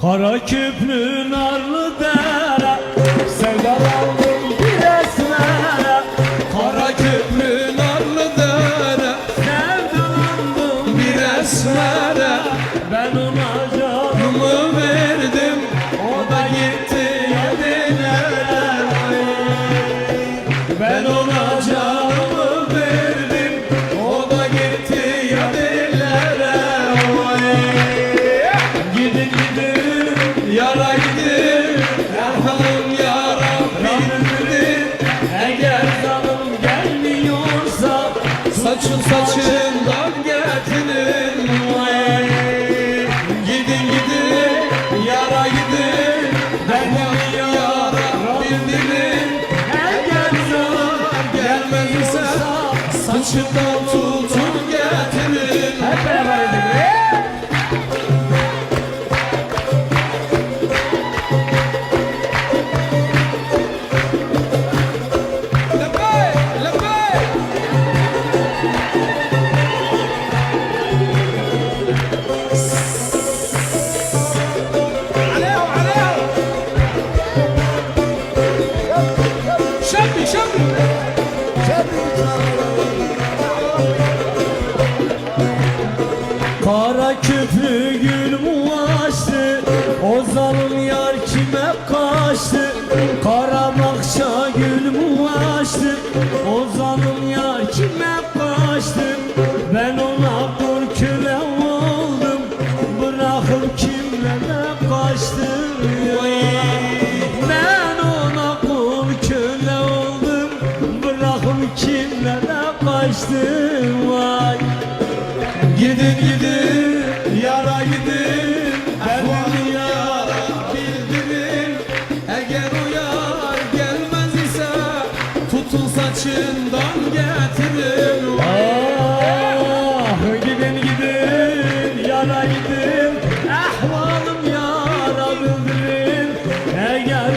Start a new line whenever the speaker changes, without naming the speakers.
Kara küplü narlı dere Sevdalandım bir esmere
Kara köprü narlı dere
Sevdalandım
Bir esmere
Ben ona
saçından tutun getirin.
Hep beraber edelim.
Lebey
Kara küplü gül mu açtı O zalim yar kime kaçtı? Kara bakça gül mu açtı O zalim yar kime kaçtı? Ben ona kul köle oldum Bırakıp kimlere kaçtım ya Ben ona kul oldum Bırakıp kimlere kaçtım vay
Gidin gidin yara gidin. Efendim yara bildirin Eğer uyar gelmez ise Tutun saçından getirin.
Ah gidin gidin yara gidin. Ehvalım yara bildirin Eğer